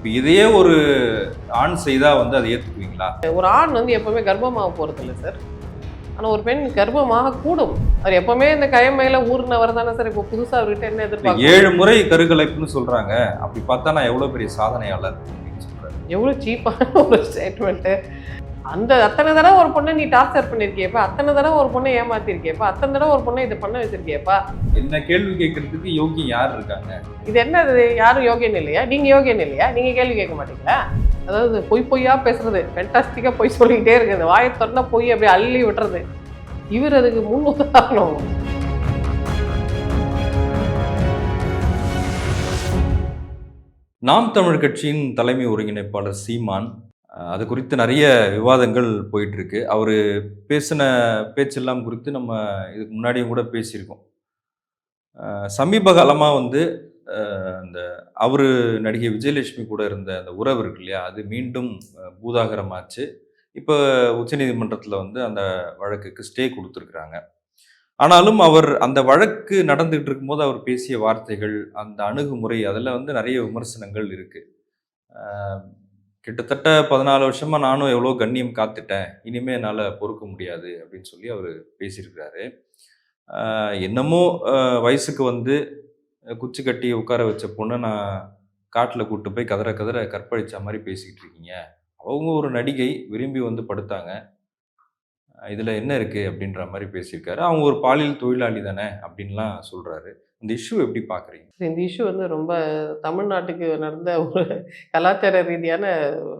இப்போ இதையே ஒரு ஆண் செய்தா வந்து அதை ஏத்துக்குவீங்களா? ஒரு ஆண் வந்து எப்பவுமே கர்ப்பமாக போகிறது இல்லை சார். ஆனால் ஒரு பெண் கர்ப்பமாக கூடும். அவர் எப்பவுமே இந்த கயமையில ஊர்னவர் தானே சார். இப்போ புதுசாக அவர்கிட்ட என்ன எதிர்பார்க்க ஏழு முறை கருக்கலைப்புன்னு சொல்றாங்க. அப்படி பார்த்தா நான் எவ்வளவு பெரிய சாதனையாளர் எவ்வளோ சீப்பான ஒரு ஸ்டேட்மெண்ட்டு அந்த அத்தனை தடவை ஒரு பொண்ணை நீ டார்ச்சர் பண்ணியிருக்கியப்பா அத்தனை தடவை ஒரு பொண்ணை ஏமாத்திருக்கியப்பா. அத்தனை தடவை ஒரு பொண்ணை இதை பண்ண வச்சிருக்கியப்பா. என்ன கேள்வி கேட்கறதுக்கு யோகி யார் இருக்காங்க? இது என்ன இது யாரும் யோகியன் இல்லையா? நீங்க யோகியன் இல்லையா? நீங்க கேள்வி கேட்க மாட்டீங்களா? அதாவது பொய் பொய்யா பேசுறது. ஃபென்டாஸ்டிக்கா பொய் சொல்லிக்கிட்டே இருக்குது வாயை திறந்தா பொய் அப்படியே அள்ளி விட்டுறது. இவர் அதுக்கு முன் உதாரணம். நாம் தமிழ் கட்சியின் தலைமை ஒருங்கிணைப்பாளர் சீமான் அது குறித்து நிறைய விவாதங்கள் போயிட்டுருக்கு. அவர் பேசின பேச்செல்லாம் குறித்து நம்ம இதுக்கு முன்னாடியும் கூட பேசியிருக்கோம். சமீப காலமாக வந்து அந்த அவர் நடிகை விஜயலட்சுமி கூட இருந்த அந்த உறவு இருக்கு இல்லையா? அது மீண்டும் பூதாகரமாச்சு. இப்போ உச்சநீதிமன்றத்தில் வந்து அந்த வழக்குக்கு ஸ்டே கொடுத்துருக்குறாங்க. ஆனாலும் அவர் அந்த வழக்கு நடந்துகிட்டு இருக்கும்போது அவர் பேசிய வார்த்தைகள் அந்த அணுகுமுறை அதில் வந்து நிறைய விமர்சனங்கள் இருக்குது கிட்டத்தட்ட பதினாலு வருஷமா நானும் எவ்வளோ கண்ணியம் காத்துட்டேன். இனிமே என்னால் பொறுக்க முடியாது அப்படின்னு சொல்லி அவர் பேசியிருக்கிறாரு. என்னமோ வயசுக்கு வந்து குச்சி கட்டி உட்கார வச்ச பொண்ணை நான் காட்டில் கூப்பிட்டு போய் கதற கதற கற்பழித்த மாதிரி பேசிக்கிட்டு இருக்கீங்க. அவங்க ஒரு நடிகை விரும்பி வந்து படுத்தாங்க. இதில் என்ன இருக்குது அப்படின்ற மாதிரி பேசியிருக்காரு. அவங்க ஒரு பாலியல் தொழிலாளி தானே அப்படின்லாம் சொல்கிறாரு இந்த இஷ்யூ எப்படி பார்க்குறீங்க? இந்த இஷ்யூ வந்து ரொம்ப தமிழ்நாட்டுக்கு நடந்த ஒரு கலாச்சார ரீதியான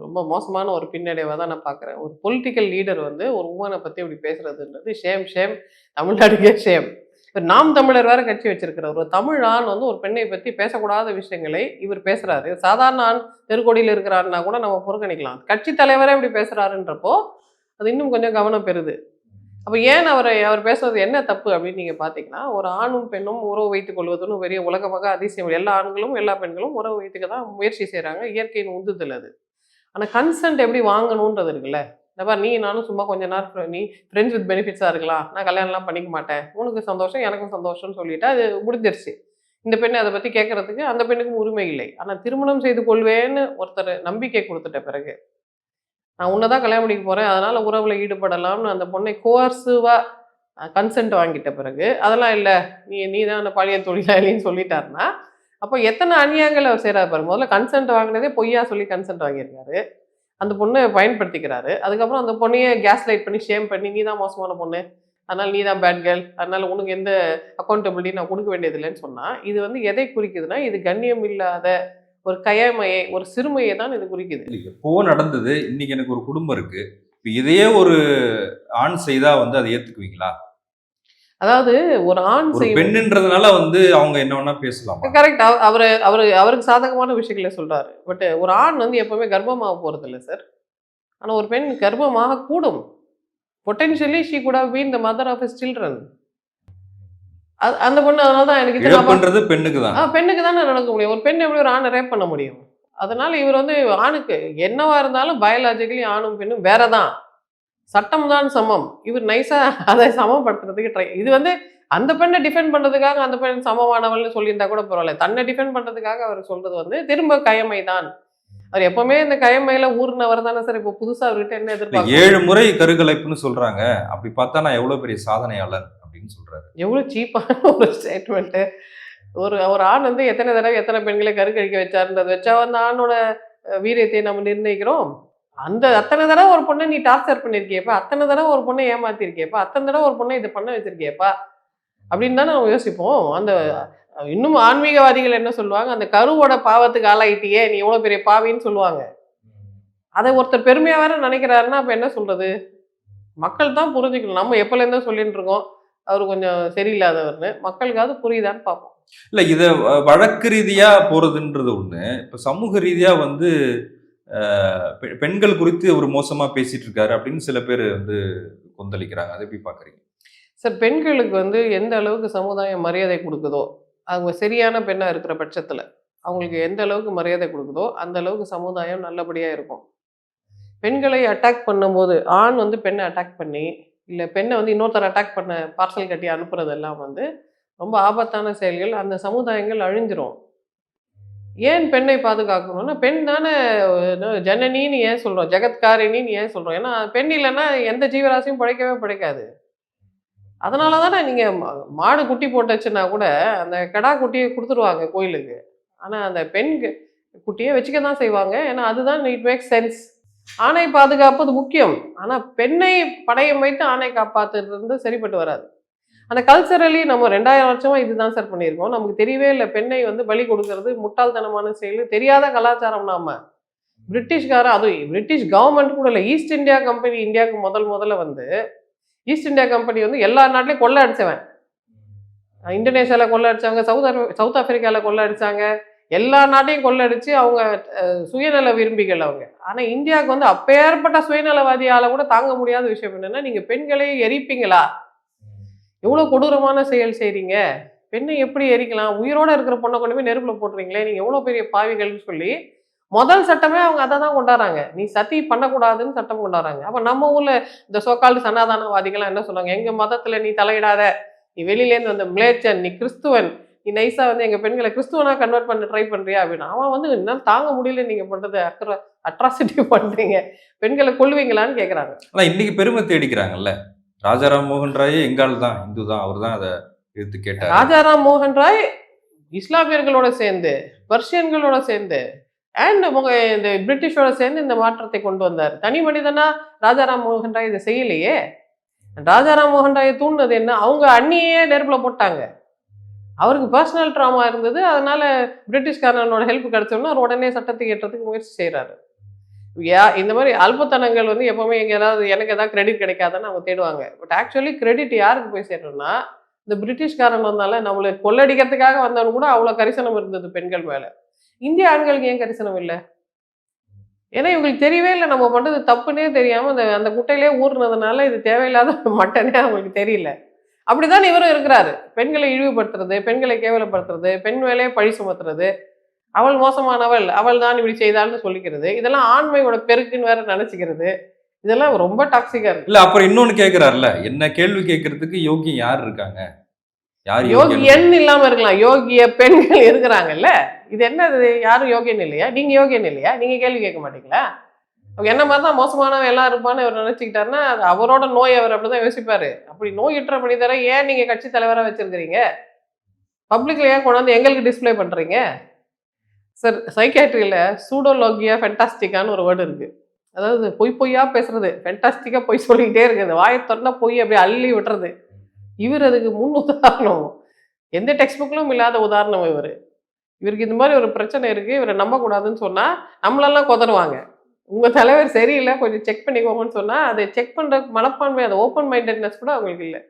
ரொம்ப மோசமான ஒரு பின்னடைவாக தான் நான் பார்க்குறேன். ஒரு பொலிட்டிக்கல் லீடர் வந்து ஒரு உமனை பற்றி இப்படி பேசுறதுன்றது ஷேம் ஷேம் தமிழ்நாட்டுக்கே ஷேம் இப்போ நாம் தமிழர் வேற கட்சி வச்சிருக்கிறார் ஒரு தமிழ் ஆண் வந்து ஒரு பெண்ணை பற்றி பேசக்கூடாத விஷயங்களை இவர் பேசுறாரு. சாதாரண ஆண் தெருக்கோடியில் இருக்கிறாருன்னா கூட நம்ம புறக்கணிக்கலாம். கட்சி தலைவரே இப்படி பேசுறாருன்றப்போ அது இன்னும் கொஞ்சம் கவனம் பெறுது. அப்போ ஏன் அவரை அவர் பேசுறது என்ன தப்பு அப்படின்னு நீங்கள் பார்த்தீங்கன்னா ஒரு ஆணும் பெண்ணும் உறவு வைத்துக் கொள்வதுன்னு பெரிய உலகமாக அதிசயம். இல்லை. எல்லா ஆண்களும் எல்லா பெண்களும் உறவு வைத்துக்க தான் முயற்சி செய்கிறாங்க இயற்கையின் உந்துதல் அது. ஆனால் கன்சென்ட் எப்படி வாங்கணுன்றது இருக்குல்ல? இந்த மாதிரி நீ நானும் சும்மா கொஞ்ச நேரம் நீ ஃப்ரெண்ட்ஸ் வித் பெனிஃபிட்ஸாக இருக்கலாம். நான் கல்யாணம்லாம் பண்ணிக்க மாட்டேன். உனக்கு சந்தோஷம் எனக்கும் சந்தோஷம்னு சொல்லிட்டு அது முடிஞ்சிருச்சு. இந்த பெண்ணை அதை பற்றி கேட்கறதுக்கு அந்த பெண்ணுக்கும் உரிமை இல்லை. ஆனால் திருமணம் செய்து கொள்வேன்னு ஒருத்தர் நம்பிக்கை கொடுத்துட்ட பிறகு நான் உன்னை தான் கல்யாணம் பண்ணிக்க போகிறேன் அதனால் உறவில் ஈடுபடலாம்னு அந்த பொண்ணை கோர்ஸுவாக கன்சென்ட் வாங்கிட்ட பிறகு அதெல்லாம் இல்லை. நீ நீ தான் அந்த பாலியல் தொழிலாளின்னு சொல்லிட்டாருன்னா அப்போ எத்தனை அநியாயங்கள் அவர் செய்கிறார் பாரு. முதல்ல கன்சென்ட் வாங்கினதே பொய்யா சொல்லி கன்சென்ட் வாங்கியிருக்காரு. அந்த பொண்ணை பயன்படுத்திக்கிறாரு. அதுக்கப்புறம் அந்த பொண்ணையே கேஸ் லைட் பண்ணி ஷேம் பண்ணி நீ தான் மோசமான பொண்ணு. அதனால் நீ தான் பேட் கேர்ள் அதனால் உனக்கு எந்த அக்கௌண்டபிலிட்டி நான் கொடுக்க வேண்டியதில்லைன்னு சொன்னால் இது வந்து எதை குறிக்குதுன்னா இது கண்ணியம் இல்லாத ஒரு கயமையை ஒரு சிறுமையை தான் இது குறிக்குது. எப்போ நடந்தது இன்னைக்கு எனக்கு ஒரு குடும்பம் இருக்கு. இப்போ இதையே ஒரு ஆண் செய்தா வந்து அதை ஏத்துக்குவீங்களா? அதாவது ஒரு ஆண் பெண்ணுன்றதுனால வந்து அவங்க என்ன வேணா பேசலாமா? கரெக்ட். அவர் அவர் அவருக்கு சாதகமான விஷயங்களை சொல்றாரு. பட் ஒரு ஆண் வந்து எப்பவுமே கர்ப்பமாக போறது இல்லை சார் ஆனா ஒரு பெண் கர்ப்பமாக கூடும். Potentially she could been the mother of his children அந்த பொண்ணு அதனால தான் எனக்கு இழப்புன்றது பெண்ணுக்கு தான் பெண்ணுக்கு தானே நடக்க முடியும். ஒரு பெண் எப்படி ஒரு ஆணை ரேப் பண்ண முடியும்? அதனால இவர் வந்து ஆணுக்கு என்னவா இருந்தாலும் பயாலஜிக்கலி ஆணும் பெண்ணும் வேற தான் சட்டம் தான் சமம். இவர் நைஸா அதை சமப்படுத்துறதுக்கு ட்ரை இது வந்து அந்த பெண்ணை டிஃபெண்ட் பண்றதுக்காக அந்த பெண் சமமானவள்னு சொல்லியிருந்தா கூட பரவாயில்ல. தன்னை டிஃபெண்ட் பண்றதுக்காக அவர் சொல்றது வந்து திரும்ப கயமை தான் அவர் எப்பவுமே இந்த கயமையில ஊர்னவர் தானே சார். இப்போ புதுசா அவர்கிட்ட என்ன எதிர்பார்க்க ஏழு முறை கருக்கலைப்புன்னு சொல்றாங்க. அப்படி பார்த்தா நான் எவ்வளவு பெரிய சாதனையாளர் அப்படின்னு சொல்றாரு. எவ்வளோ சீப்பான ஒரு ஸ்டேட்மெண்ட்டு ஒரு ஒரு ஆண் வந்து எத்தனை தடவை எத்தனை பெண்களை கருக்கழிக்க வச்சாருன்றது வச்சா வந்து ஆணோட வீரியத்தை நம்ம நிர்ணயிக்கிறோம். அந்த அத்தனை தடவை ஒரு பொண்ணை நீ டார்ச்சர் பண்ணியிருக்கியப்பா. அத்தனை தடவை ஒரு பொண்ணை ஏமாத்திருக்கியப்பா அத்தனை தடவை ஒரு பொண்ணை இதை பண்ண வச்சிருக்கியப்பா. அப்படின்னு தானே நம்ம யோசிப்போம். அந்த இன்னும் ஆன்மீகவாதிகள் என்ன சொல்லுவாங்க? அந்த கருவோட பாவத்துக்கு ஆளாயிட்டியே நீ எவ்வளோ பெரிய பாவின்னு சொல்லுவாங்க. அதை ஒருத்தர் பெருமையாக வேற நினைக்கிறாருன்னா அப்போ என்ன சொல்றது? மக்கள் தான் புரிஞ்சுக்கணும். நம்ம எப்போலேருந்தோ சொல்லிட்டு இருக்கோம். அவர் கொஞ்சம் சரியில்லாதவர்னு மக்களுக்காவது புரியுதான்னு பார்ப்போம். இல்ல இத வழக்கு ரீதியா போறதுன்றது ஒண்ணு. இப்ப சமூக ரீதியா வந்து பெண்கள் குறித்து ஒரு மோசமா பேசிட்டு இருக்காரு அப்படின்னு சில பேர் வந்து கொந்தளிக்கிறாங்க. அதை எப்படி பாக்குறீங்க சார் பெண்களுக்கு வந்து எந்த அளவுக்கு சமுதாயம் மரியாதை கொடுக்குதோ அவங்க சரியான பெண்ணாக இருக்கிற பட்சத்தில் அவங்களுக்கு எந்த அளவுக்கு மரியாதை கொடுக்குதோ அந்த அளவுக்கு சமுதாயம் நல்லபடியாக இருக்கும். பெண்களை அட்டாக் பண்ணும்போது ஆண் வந்து பெண்ணை அட்டாக் பண்ணி இல்லை பெண்ணை வந்து இன்னொருத்தர் அட்டாக் பண்ண பார்சல் கட்டி அனுப்புறதெல்லாம் வந்து ரொம்ப ஆபத்தான செயல்கள். அந்த சமுதாயங்கள் அழிஞ்சிரும். ஏன் பெண்ணை பாதுகாக்கணும்னா பெண் தானே ஜனனின்னு ஏன் சொல்கிறோம் ஜெகத்காரினின்னு ஏன் சொல்கிறோம் ஏன்னா பெண் இல்லைன்னா எந்த ஜீவராசியும் பிழைக்கவே பிழைக்காது. அதனால தானே நீங்கள் மா- மாடு குட்டி போட்டுச்சுன்னா கூட அந்த கடா குட்டியை கொடுத்துருவாங்க கோயிலுக்கு. ஆனால் அந்த பெண் குட்டியை வச்சுக்க தான் செய்வாங்க. ஏன்னா அதுதான் இட் மேக் சென்ஸ் ஆணை பாதுகாப்பது முக்கியம். ஆனால் பெண்ணை படையம் வைத்து ஆணை காப்பாத்துறது சரிப்பட்டு வராது. ஆனால் கல்ச்சரலி நம்ம ரெண்டாயிரம் வருஷமாக இதுதான் சார் பண்ணியிருக்கோம். நமக்கு தெரியவே இல்லை பெண்ணை வந்து பலி கொடுக்கறது முட்டாள்தனமான செயல். தெரியாத கலாச்சாரம் நாம. பிரிட்டிஷ்கார அதுவும் பிரிட்டிஷ் கவர்மெண்ட் கூட இல்லை ஈஸ்ட் இந்தியா கம்பெனி இந்தியாவுக்கு முதல் முதல்ல வந்து ஈஸ்ட் இந்தியா கம்பெனி வந்து எல்லா நாட்டிலையும் கொள்ளை அடித்தவன் இந்தோனேஷியாவில் கொள்ளை அடிச்சாங்க சவுத் சவுத் ஆஃப்ரிக்காவில் கொள்ளை அடிச்சாங்க. எல்லா நாட்டையும் கொள்ளடிச்சு அவங்க சுயநல விரும்பிகள் அவங்க. ஆனா இந்தியாவுக்கு வந்து அப்பேற்பட்ட சுயநலவாதியால கூட தாங்க முடியாத விஷயம் என்னன்னா நீங்க பெண்களை எரிப்பீங்களா? எவ்வளவு கொடூரமான செயல் செய்றீங்க? பெண்ணை எப்படி எரிக்கலாம்? உயிரோட இருக்கிற பொண்ணை கொண்டு போய் நெருப்புல போட்டுறீங்களே? நீங்க எவ்வளவு பெரிய பாவிகள்னு சொல்லி முதல் சட்டமே அவங்க அதை தான் கொண்டாடுறாங்க. நீ சதி பண்ணக்கூடாதுன்னு சட்டம் கொண்டாடுறாங்க. அப்ப நம்ம ஊர்ல இந்த சோக்கால்டு சனாதானவாதிகள்லாம் என்ன சொல்லுவாங்க? எங்க மதத்துல நீ தலையிடாத. நீ வெளியிலேருந்து வந்த மிளேச்சன் நீ கிறிஸ்துவன். நீ நைஸா வந்து எங்க பெண்களை கிறிஸ்துவனா கன்வெர்ட் பண்ண ட்ரை பண்றியா அப்படின்னு அவன் வந்து என்னால் தாங்க முடியல நீங்க பண்றது அக்ர அட்ராசிட்டி பண்றீங்க. பெண்களை கொல்லுவீங்களான்னு கேக்குறாங்க. ஆனா இன்னைக்கு பெருமை தேடிக்கிறாங்கல்ல? ராஜாராம் மோகன் ராயே எங்கால் தான்? இந்து தான். அவர் தான் அதை எடுத்து கேட்டார். ராஜாராம் மோகன் ராய் இஸ்லாமியர்களோட சேர்ந்து பர்ஷியன்களோட சேர்ந்து அண்ட் இந்த பிரிட்டிஷோட சேர்ந்து இந்த மாற்றத்தை கொண்டு வந்தார். தனி மனிதனா ராஜாராம் மோகன் ராய் இதை செய்யலையே? ராஜாராம் மோகன் ராயை தூண்டினது என்ன? அவங்க அண்ணியே நெருப்புல போட்டாங்க. அவருக்கு பர்சனல் ட்ராமா இருந்தது. அதனால பிரிட்டிஷ்காரனோட ஹெல்ப் கிடைச்சோம்னா அவர் உடனே சட்டத்தை ஏற்றதுக்கு முயற்சி செய்கிறாரு யா இந்த மாதிரி அல்பத்தனங்கள் வந்து எப்பவுமே எங்க ஏதாவது எனக்கு ஏதாவது கிரெடிட் கிடைக்காதுன்னு அவங்க தேடுவாங்க. பட் ஆக்சுவலி கிரெடிட் யாருக்கு போய் சேரணும்னா இந்த பிரிட்டிஷ்காரன் வந்தால நம்மளை கொள்ளடிக்கிறதுக்காக வந்தவனு கூட அவ்வளோ கரிசனம் இருந்தது பெண்கள் மேலே. இந்திய ஆண்களுக்கு ஏன் கரிசனம் இல்லை? ஏன்னா இவங்களுக்கு தெரியவே இல்லை. நம்ம பண்ணுறது தப்புன்னே தெரியாமல் அந்த அந்த குட்டையிலே ஊறுனதுனால இது தேவையில்லாத மட்டனே அவங்களுக்கு தெரியல. அப்படிதான் இவரும் இருக்கிறாரு. பெண்களை இழிவுபடுத்துறது பெண்களை கேவலப்படுத்துறது பெண் மேலே பழி சுமத்துறது. அவள் மோசமானவள் அவள் தான் இப்படி செய்தாள்னு சொல்லிக்கிறது. இதெல்லாம் ஆண்மையோட பெருக்குன்னு வேற நினைச்சுக்கிறது. இதெல்லாம் ரொம்ப டாக்ஸிக்கா இருக்கு. இல்ல அப்புறம் இன்னொன்னு கேக்குறாருல்ல என்ன கேள்வி கேட்கறதுக்கு யோகியம் யார் இருக்காங்க? யார் யோகி எண் இல்லாம இருக்கலாம். யோகிய பெண்கள் இருக்கிறாங்கல்ல. இது என்ன யாரும் யோகியன் இல்லையா? நீங்க யோகியன் இல்லையா? நீங்க கேள்வி கேட்க மாட்டீங்களா? என்ன மாதிரி தான் மோசமானவன் எல்லாம் இருப்பான்னு அவர் நினைச்சுக்கிட்டாருன்னா அது அவரோட நோய் அவர் அப்படிதான் யோசிப்பாரு. அப்படி நோயுற்ற மனிதரை ஏன் நீங்க கட்சி தலைவராக வச்சிருக்கிறீங்க? பப்ளிக்ல ஏன் கொண்டாந்து எங்களுக்கு டிஸ்ப்ளே பண்றீங்க? சார் சைக்காட்ரியில சூடோலோகியா ஃபென்டாஸ்டிக்கான்னு ஒரு வேர்டு இருக்கு. அதாவது பொய் பொய்யா பேசுறது ஃபென்டாஸ்டிக்கா பொய் சொல்லிக்கிட்டே இருக்குது வாயை திறந்தா பொய் அப்படியே அள்ளி விட்டுறது. இவர் அதுக்கு முன் உதாரணம். எந்த டெக்ஸ்ட் புக்லும் இல்லாத உதாரணம் இவர். இவருக்கு இந்த மாதிரி ஒரு பிரச்சனை இருக்கு. இவரை நம்பக்கூடாதுன்னு சொன்னா நம்மளெல்லாம் கொதருவாங்க உங்க தலைவர் சரியில்லை கொஞ்சம் செக் பண்ணிக்கோங்கன்னு சொன்னா அதை செக் பண்ற மனப்பான்மை அந்த ஓப்பன் மைண்டட்னஸ் கூட அவங்களுக்கு இல்லை.